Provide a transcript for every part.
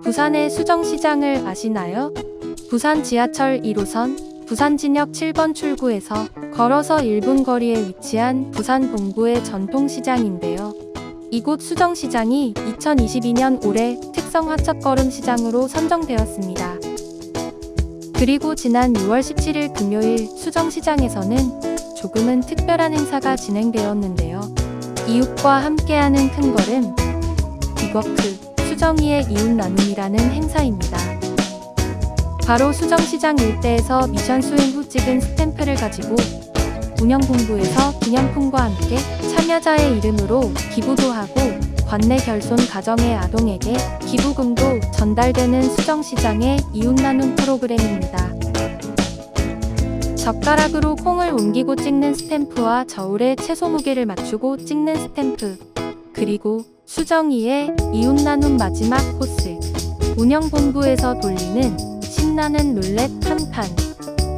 부산의 수정시장을 아시나요? 부산 지하철 1호선 부산진역 7번 출구에서 걸어서 1분 거리에 위치한 부산 동구의 전통시장인데요. 이곳 수정시장이 2022년 올해 특성 화첩걸음 시장으로 선정되었습니다. 그리고 지난 6월 17일 금요일 수정시장에서는 조금은 특별한 행사가 진행되었는데요. 이웃과 함께하는 큰 걸음, 이워크, 수정이의 이웃 나눔이라는 행사입니다. 바로 수정시장 일대에서 미션 수행 후 찍은 스탬프를 가지고 운영본부에서 기념품과 함께 참여자의 이름으로 기부도 하고 관내 결손 가정의 아동에게 기부금도 전달되는 수정시장의 이웃 나눔 프로그램입니다. 젓가락으로 콩을 옮기고 찍는 스탬프와 저울에 채소 무게를 맞추고 찍는 스탬프 그리고 수정이의 이웃 나눔 마지막 코스 운영본부에서 돌리는 신나는 룰렛 한판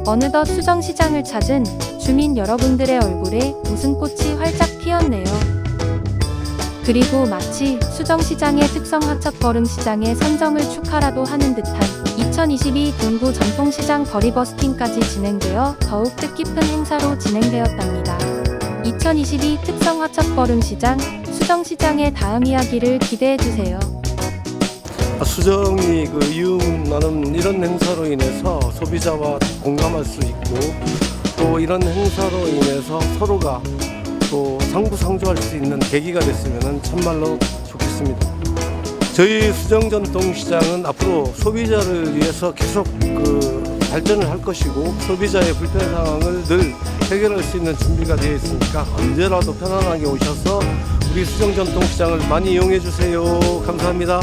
어느덧 수정시장을 찾은 주민 여러분들의 얼굴에 웃음꽃이 활짝 피었네요. 그리고 마치 수정시장의 특성 화첩걸음 시장의 선정을 축하라도 하는 듯한 2022 동구 전통시장 거리 버스킹까지 진행되어 더욱 뜻깊은 행사로 진행되었답니다. 2022 특성 화첩걸음 시장 수정 시장의 다음 이야기를 기대해 주세요. 수정이 그 이웃 나눔 이런 행사로 인해서 소비자와 공감할 수 있고 또 이런 행사로 인해서 서로가 또 상부상조할 수 있는 계기가 됐으면 참말로 좋겠습니다. 저희 수정 전통 시장은 앞으로 소비자를 위해서 계속 그 발전을 할 것이고 소비자의 불편 상황을 늘 해결할 수 있는 준비가 되어 있으니까 언제라도 편안하게 오셔서 우리 수정 전통시장을 많이 이용해 주세요. 감사합니다.